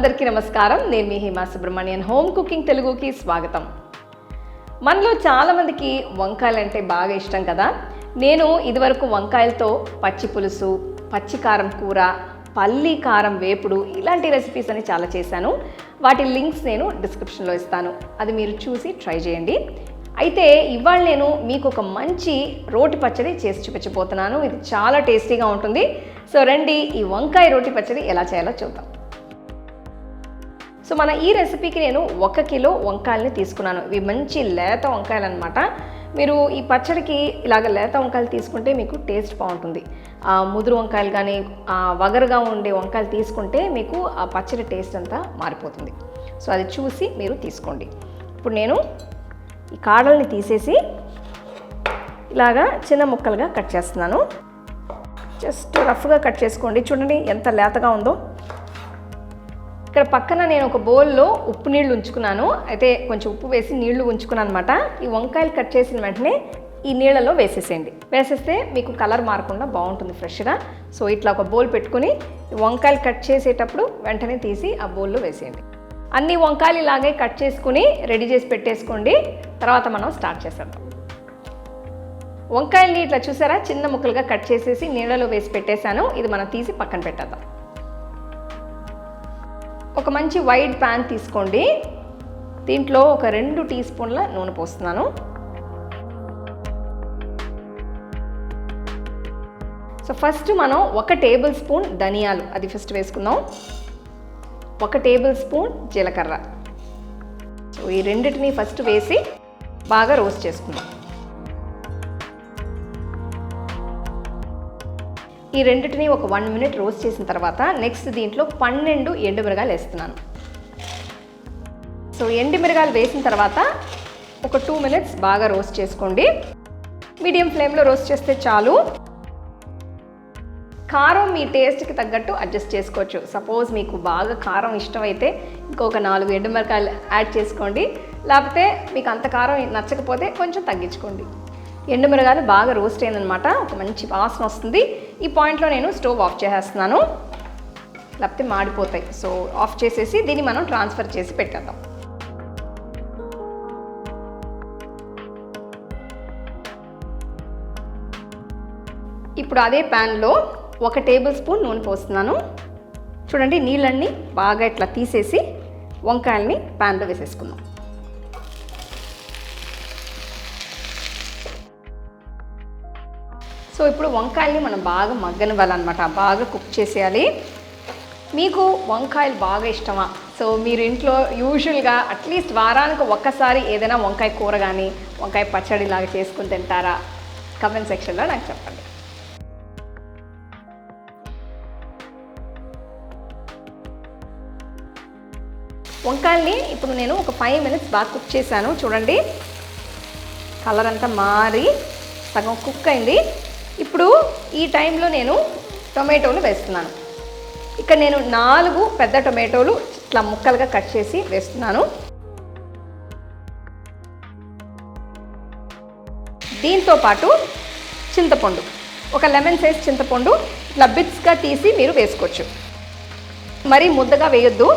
అందరికీ నమస్కారం. నేను మీ హేమా సుబ్రహ్మణ్యన్. హోమ్ కుకింగ్ తెలుగుకి స్వాగతం. మనలో చాలామందికి వంకాయలు అంటే బాగా ఇష్టం కదా. నేను ఇదివరకు వంకాయలతో పచ్చి పులుసు పచ్చి కారం కూర పల్లి కారం వేపుడు ఇలాంటి రెసిపీస్ అని చాలా చేశాను. వాటి లింక్స్ నేను డిస్క్రిప్షన్లో ఇస్తాను. అది మీరు చూసి ట్రై చేయండి. అయితే ఇవాళ నేను మీకు ఒక మంచి రోటి పచ్చడి చేసి చూపించబోతున్నాను. ఇది చాలా టేస్టీగా ఉంటుంది. సో రండి ఈ వంకాయ రోటి పచ్చడి ఎలా చేయాలో చూద్దాం. సో మన ఈ రెసిపీకి నేను ఒక కిలో వంకాయలని తీసుకున్నాను. ఇవి మంచి లేత వంకాయలు అనమాట మీరు ఈ పచ్చడికి ఇలాగ లేత వంకాయలు తీసుకుంటే మీకు టేస్ట్ బాగుంటుంది. ఆ ముదురు వంకాయలు కానీ వగరుగా ఉండే వంకాయలు తీసుకుంటే మీకు ఆ పచ్చడి టేస్ట్ అంతా మారిపోతుంది. సో అది చూసి మీరు తీసుకోండి. ఇప్పుడు నేను ఈ కాడల్ని తీసేసి ఇలాగా చిన్న ముక్కలుగా కట్ చేస్తున్నాను. జస్ట్ రఫ్గా కట్ చేసుకోండి. చూడండి ఎంత లేతగా ఉందో. ఇక్కడ పక్కన నేను ఒక బౌల్లో ఉప్పు నీళ్ళు ఉంచుకున్నాను. అయితే కొంచెం ఉప్పు వేసి నీళ్ళు ఉంచుకున్నాను అనమాట ఈ వంకాయలు కట్ చేసిన వెంటనే ఈ నీళ్ళలో వేసేసేయండి. వేసేస్తే మీకు కలర్ మారకుండా బాగుంటుంది ఫ్రెష్గా. సో ఇట్లా ఒక బౌల్ పెట్టుకుని వంకాయలు కట్ చేసేటప్పుడు వెంటనే తీసి ఆ బౌల్లో వేసేయండి. అన్ని వంకాయలు ఇలాగే కట్ చేసుకుని రెడీ చేసి పెట్టేసుకోండి. తర్వాత మనం స్టార్ట్ చేసేద్దాం. వంకాయల్ని ఇట్లా చూసారా? చిన్న ముక్కలుగా కట్ చేసేసి నీళ్ళలో వేసి పెట్టేశాను. ఇది మనం తీసి పక్కన పెట్టేద్దాం. ఒక మంచి వైడ్ ప్యాన్ తీసుకోండి. దీంట్లో ఒక రెండు టీ స్పూన్ల నూనె పోస్తున్నాను. సో ఫస్ట్ మనం ఒక టేబుల్ స్పూన్ ధనియాలు అది ఫస్ట్ వేసుకుందాం. ఒక టేబుల్ స్పూన్ జీలకర్ర. సో ఈ రెండింటిని ఫస్ట్ వేసి బాగా రోస్ట్ చేసుకుందాం. ఈ రెండింటిని ఒక వన్ మినిట్ రోస్ట్ చేసిన తర్వాత నెక్స్ట్ దీంట్లో పన్నెండు ఎండుమిరగాయలు వేస్తున్నాను. సో ఎండుమిరగాయలు వేసిన తర్వాత ఒక టూ మినిట్స్ బాగా రోస్ట్ చేసుకోండి. మీడియం ఫ్లేమ్లో రోస్ట్ చేస్తే చాలు. కారం మీ టేస్ట్కి తగ్గట్టు అడ్జస్ట్ చేసుకోవచ్చు. సపోజ్ మీకు బాగా కారం ఇష్టమైతే ఇంకొక నాలుగు ఎండుమిరకాయలు యాడ్ చేసుకోండి. లేకపోతే మీకు అంత కారం నచ్చకపోతే కొంచెం తగ్గించుకోండి. ఎండుమిరగాయలు బాగా రోస్ట్ అయిందనమాట ఒక మంచి వాసన వస్తుంది. ఈ పాయింట్లో నేను స్టవ్ ఆఫ్ చేసేస్తున్నాను. లేకపోతే మాడిపోతాయి. సో ఆఫ్ చేసేసి దీన్ని మనం ట్రాన్స్ఫర్ చేసి పెట్టేద్దాం. ఇప్పుడు అదే ప్యాన్లో ఒక టేబుల్ స్పూన్ నూనె పోస్తున్నాను. చూడండి నీళ్ళన్నీ బాగా ఇట్లా తీసేసి వంకాయల్ని ప్యాన్లో వేసేసుకుందాం. సో ఇప్పుడు వంకాయల్ని మనం బాగా మగ్గనివ్వాలన్నమాట. బాగా కుక్ చేసేయాలి. మీకు వంకాయలు బాగా ఇష్టమా? సో మీరు ఇంట్లో యూజువల్గా అట్లీస్ట్ వారానికి ఒక్కసారి ఏదైనా వంకాయ కూర కానీ వంకాయ పచ్చడి లాగా చేసుకుని తింటారా? కమెంట్ సెక్షన్లో నాకు చెప్పండి. వంకాయల్ని ఇప్పుడు నేను ఒక ఫైవ్ మినిట్స్ బాగా కుక్ చేశాను. చూడండి. కలర్ అంతా మారి సగం కుక్ అయింది. ఇప్పుడు ఈ టైంలో నేను టొమాటోలు వేస్తున్నాను. ఇక్కడ నేను నాలుగు పెద్ద టొమాటోలు ఇట్లా ముక్కలుగా కట్ చేసి వేస్తున్నాను. దీంతో పాటు చింతపండు ఒక లెమన్ సైజ్ చింతపండు ఇట్లా బిట్స్గా తీసి మీరు వేసుకోవచ్చు. మరీ ముద్దగా వేయొద్దు.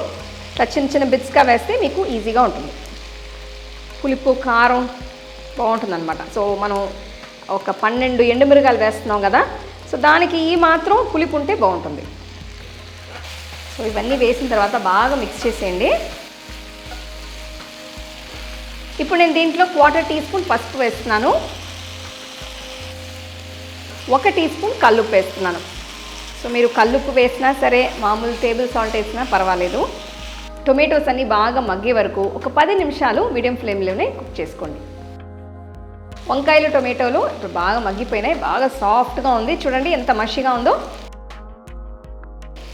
ఇట్లా చిన్న చిన్న బిట్స్గా వేస్తే మీకు ఈజీగా ఉంటుంది. పులుపు కారం బాగుంటుంది అనమాట సో మనం ఒక పన్నెండు ఎండుమిరగాయలు వేస్తున్నాం కదా. సో దానికి ఈ మాత్రం పులిపు ఉంటే బాగుంటుంది. సో ఇవన్నీ వేసిన తర్వాత బాగా మిక్స్ చేసేయండి. ఇప్పుడు నేను దీంట్లో క్వార్టర్ టీ స్పూన్ పసుపు వేస్తున్నాను. ఒక టీ స్పూన్ కల్లుప్పు వేస్తున్నాను. సో మీరు కల్లుప్పు వేసినా సరే మామూలు టేబుల్ సాల్ట్ వేసినా పర్వాలేదు. టొమాటోస్ అన్నీ బాగా మగ్గే వరకు ఒక పది నిమిషాలు మీడియం ఫ్లేమ్లోనే కుక్ చేసుకోండి. వంకాయలు టొమాటోలు ఇప్పుడు బాగా మగ్గిపోయినాయి బాగా సాఫ్ట్గా ఉంది. చూడండి ఎంత మషిగా ఉందో.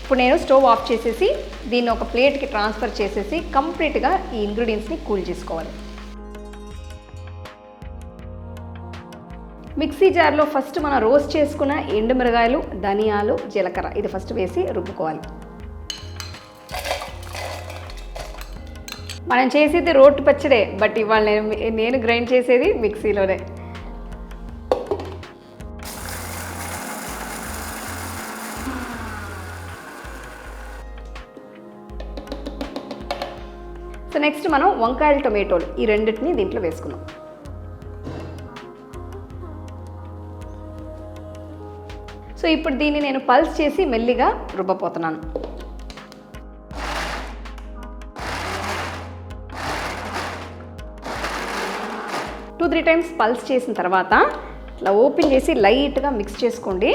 ఇప్పుడు నేను స్టవ్ ఆఫ్ చేసేసి దీన్ని ఒక ప్లేట్కి ట్రాన్స్ఫర్ చేసేసి కంప్లీట్గా ఈ ఇంగ్రీడియంట్స్ని కూల్ చేసుకోవాలి. మిక్సీ జార్లో ఫస్ట్ మనం రోస్ట్ చేసుకున్న ఎండు మిరగాయలు ధనియాలు జీలకర్ర ఇది ఫస్ట్ వేసి రుబ్బుకోవాలి. మనం చేసేది రోడ్డు పచ్చడే బట్ ఇవాళ నేను నేను గ్రైండ్ చేసేది మిక్సీలోనే. సో నెక్స్ట్ మనం వంకాయలు టొమాటోలు ఈ రెండింటిని దీంట్లో వేసుకున్నాం సో ఇప్పుడు దీన్ని నేను పల్స్ చేసి మెల్లిగా రుబ్బపోతున్నాను. త్రీ టైమ్స్ పల్స్ చేసిన తర్వాత ఇట్లా ఓపెన్ చేసి లైట్గా మిక్స్ చేసుకోండి.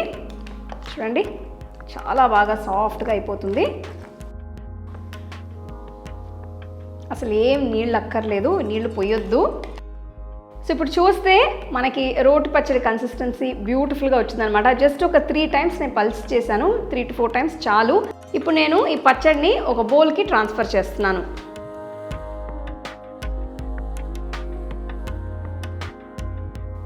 చూడండి చాలా బాగా సాఫ్ట్గా అయిపోతుంది. అసలు ఏం నీళ్ళు అక్కర్లేదు నీళ్ళు పోయొద్దు. సో ఇప్పుడు చూస్తే మనకి రోటి పచ్చడి కన్సిస్టెన్సీ బ్యూటిఫుల్గా వచ్చిందనమాట జస్ట్ ఒక త్రీ టైమ్స్ నేను పల్స్ చేశాను త్రీ టు ఫోర్ టైమ్స్ చాలు. ఇప్పుడు నేను ఈ పచ్చడిని ఒక బౌల్కి ట్రాన్స్ఫర్ చేస్తున్నాను.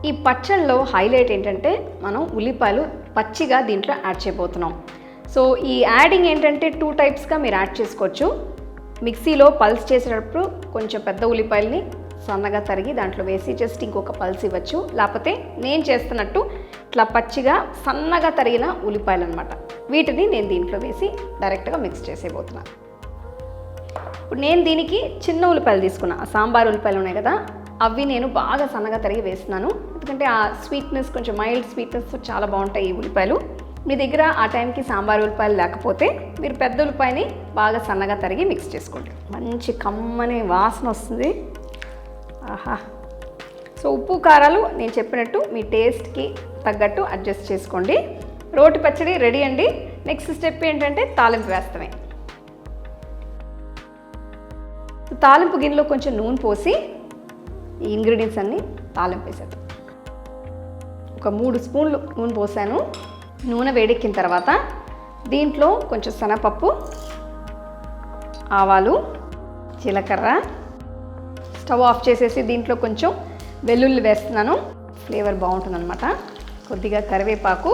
ఈ పచ్చళ్ళలో హైలైట్ ఏంటంటే మనం ఉల్లిపాయలు పచ్చిగా దీంట్లో యాడ్ చేయబోతున్నాం. సో ఈ యాడింగ్ ఏంటంటే టూ టైప్స్గా మీరు యాడ్ చేసుకోవచ్చు. మిక్సీలో పల్స్ చేసేటప్పుడు కొంచెం పెద్ద ఉల్లిపాయల్ని సన్నగా తరిగి దాంట్లో వేసి జస్ట్ ఇంకొక పల్స్ ఇవ్వచ్చు. లేకపోతే నేను చేస్తున్నట్టు ఇట్లా పచ్చిగా సన్నగా తరిగిన ఉల్లిపాయలు అనమాట వీటిని నేను దీంట్లో వేసి డైరెక్ట్గా మిక్స్ చేసేయబోతున్నాను ఇప్పుడు నేను దీనికి చిన్న ఉల్లిపాయలు తీసుకున్నా. సాంబార్ ఉల్లిపాయలు ఉన్నాయి కదా అవి నేను బాగా సన్నగా తరిగి వేస్తున్నాను. ఎందుకంటే ఆ స్వీట్నెస్ కొంచెం మైల్డ్ స్వీట్నెస్ చాలా బాగుంటాయి ఈ ఉల్లిపాయలు. మీ దగ్గర ఆ టైంకి సాంబార్ ఉల్లిపాయలు లేకపోతే మీరు పెద్ద ఉల్లిపాయని బాగా సన్నగా తరిగి మిక్స్ చేసుకోండి. మంచి కమ్మని వాసన వస్తుంది. ఆహా. సో ఉప్పు కారాలు నేను చెప్పినట్టు మీ టేస్ట్కి తగ్గట్టు అడ్జస్ట్ చేసుకోండి. రోటి పచ్చడి రెడీ అండి. నెక్స్ట్ స్టెప్ ఏంటంటే తాలింపు వేస్తామే. తాలింపు గిన్నెలో కొంచెం నూనె పోసి ఈ ఇంగ్రీడియంట్స్ అన్నీ తాలింపు వేసేద్దాం. ఒక మూడు స్పూన్లు నూనె పోసాను. నూనె వేడెక్కిన తర్వాత దీంట్లో కొంచెం శనగపప్పు ఆవాలు జీలకర్ర స్టవ్ ఆఫ్ చేసేసి దీంట్లో కొంచెం వెల్లుల్లి వేస్తున్నాను. ఫ్లేవర్ బాగుంటుందన్నమాట. కొద్దిగా కరివేపాకు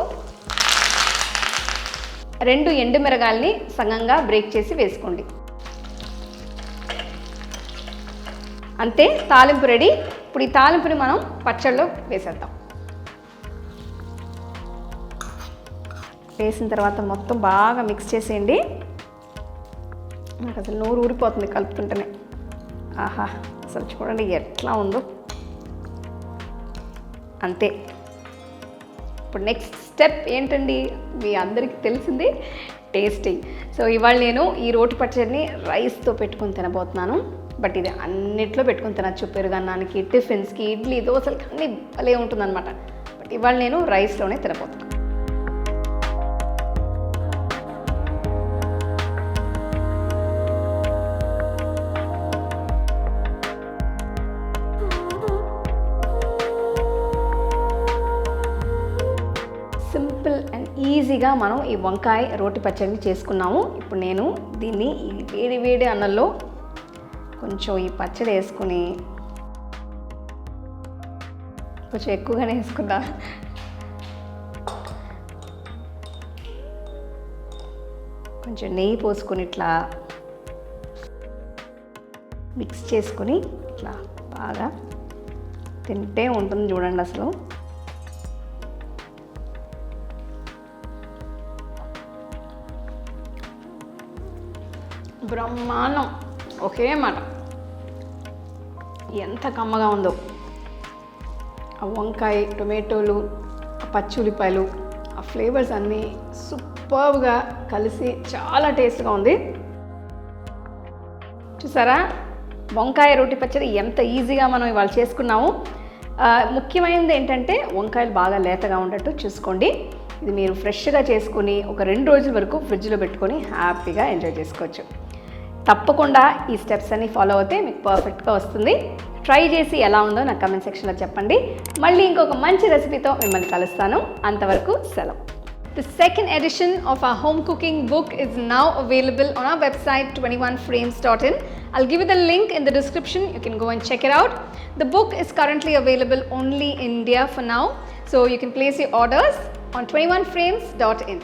రెండు ఎండుమిరగాల్ని సగంగా బ్రేక్ చేసి వేసుకోండి. అంతే తాలింపు రెడీ. ఇప్పుడు ఈ తాలింపుని మనం పచ్చళ్ళలో వేసేద్దాం. వేసిన తర్వాత మొత్తం బాగా మిక్స్ చేసేయండి. నాకు అసలు నోరు ఊరిపోతుంది కలుపుతుంటేనే. ఆహా అసలు చూడండి ఎట్లా ఉందో. అంతే. ఇప్పుడు నెక్స్ట్ స్టెప్ ఏంటండి? మీ అందరికీ తెలిసింది టేస్టింగ్ సో ఇవాళ నేను ఈ రోటి పచ్చడిని రైస్తో పెట్టుకొని తినబోతున్నాను. బట్ ఇది అన్నిట్లో పెట్టుకొని తినచ్చు. పెరుగన్నానికి టిఫిన్స్కి ఇడ్లీ దోశలకి అన్నీ భలే ఉంటుందన్నమాట. బట్ ఇవాళ నేను రైస్లోనే తినబోతున్నాను సింపుల్ అండ్ ఈజీగా మనం ఈ వంకాయ రోటి పచ్చడిని చేసుకున్నాము. ఇప్పుడు నేను దీన్ని ఈ వేడి వేడి అన్నంలో కొంచెం ఈ పచ్చడి వేసుకుని కొంచెం ఎక్కువగానే వేసుకుందా. కొంచెం నెయ్యి పోసుకొని ఇట్లా మిక్స్ చేసుకొని ఇట్లా బాగా తింటే ఉంటుంది చూడండి అసలు. బ్రహ్మాండం. ఒకే మాట. ఎంత కమ్మగా ఉందో. ఆ వంకాయ టొమాటోలు ఆ పచ్చి ఉల్లిపాయలు ఆ ఫ్లేవర్స్ అన్నీ సూపర్గా కలిసి చాలా టేస్ట్గా ఉంది. చూసారా? వంకాయ రోటి పచ్చడి ఎంత ఈజీగా మనం ఇవాళ చేసుకున్నాము. ముఖ్యమైనది ఏంటంటే వంకాయలు బాగా లేతగా ఉండట్టు చూసుకోండి. ఇది మీరు ఫ్రెష్గా చేసుకుని ఒక రెండు రోజుల వరకు ఫ్రిడ్జ్లో పెట్టుకొని హ్యాపీగా ఎంజాయ్ చేసుకోవచ్చు. తప్పకుండా ఈ స్టెప్స్ అన్ని ఫాలో అయితే మీకు పర్ఫెక్ట్గా వస్తుంది. ట్రై చేసి ఎలా ఉందో నాకు కమెంట్ సెక్షన్లో చెప్పండి. మళ్ళీ ఇంకొక మంచి రెసిపీతో మిమ్మల్ని కలుస్తాను. అంతవరకు సెలవు. The second edition of a home cooking book is now available on a website twenty one frames dot in I'll give the link in the description you can go and check it out the book is currently available only India for now so you can place you orders on twenty one frames dot in